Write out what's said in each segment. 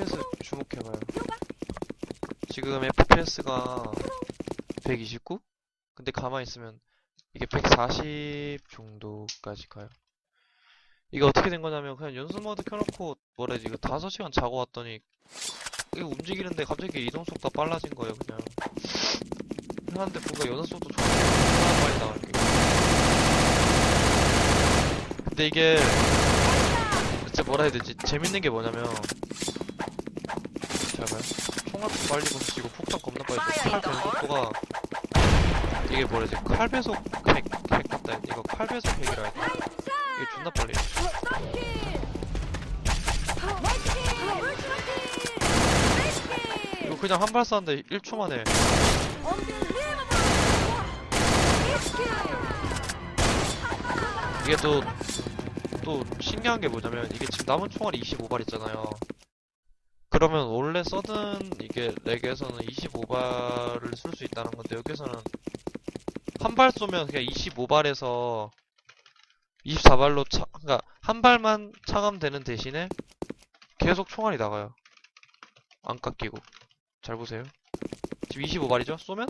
FPS 주목해봐요. 지금 FPS가 129? 근데 가만히 있으면 이게 140 정도까지 가요. 이게 어떻게 된 거냐면 그냥 연습 모드 켜놓고 해야지 이거 5시간 자고 왔더니 이거 움직이는데 갑자기 이동 속도가 빨라진 거예요 그냥. 하는데 뭔가 연습 속도 좋아 빨리 나갈게. 근데 이게 진짜 뭐라 해야 되지? 재밌는 게 뭐냐면 잠깐만 총알도 빨리 멈추고 폭탄 겁나 빨리 쏘고. 칼 배속 속도가 이게 뭐라 해야 되지? 칼 배속 핵, 핵 같다. 이거 칼 배속 핵이라 돼. 이게 존나 빨리. 이거 그냥 한 발 쐈는데 1초 만에. 이게 또, 또 신기한 게 뭐냐면 이게 지금 남은 총알이 25발 있잖아요. 그러면 원래 써든 이게 렉에서는 25발을 쓸 수 있다는 건데 여기서는 한 발 쏘면 그냥 25발에서 24발로 차, 그러니까 한 발만 차감되는 대신에 계속 총알이 나가요. 안 깎이고. 잘 보세요. 지금 25발이죠? 쏘면?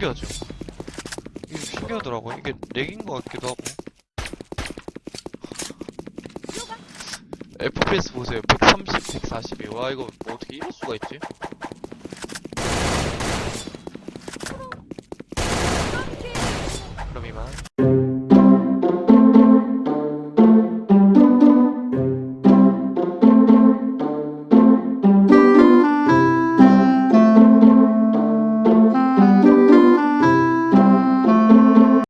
신기하죠? 이게 신기하더라고요. 이게 렉인 것 같기도 하고. FPS 보세요. 130, 142. 와, 이거 뭐 어떻게 이럴 수가 있지? 그럼 이만.